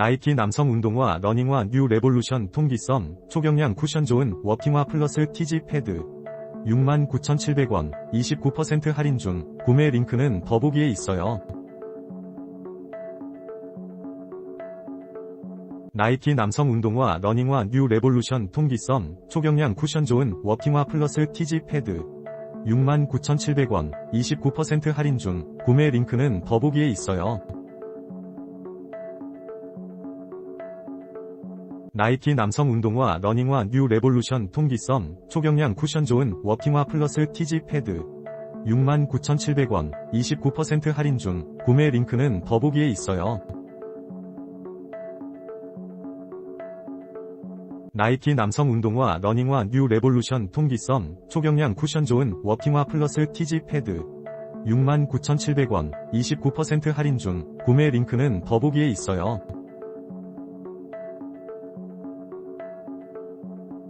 나이키 남성 운동화 러닝화 뉴 레볼루션 통기성 초경량 쿠션 좋은 워킹화 플러스 TG 패드 69,700원 29% 할인 중 구매 링크는 더보기에 있어요. 나이키 남성 운동화 러닝화 뉴 레볼루션 통기성 초경량 쿠션 좋은 워킹화 플러스 TG 패드 69,700원 29% 할인 중 구매 링크는 더보기에 있어요. 나이키 남성 운동화 러닝화 뉴 레볼루션 통기성 초경량 쿠션 좋은 워킹화 플러스 TG 패드 69,700원 29% 할인 중 구매 링크는 더보기에 있어요. 나이키 남성 운동화 러닝화 뉴 레볼루션 통기성 초경량 쿠션 좋은 워킹화 플러스 TG 패드 69,700원 29% 할인 중 구매 링크는 더보기에 있어요.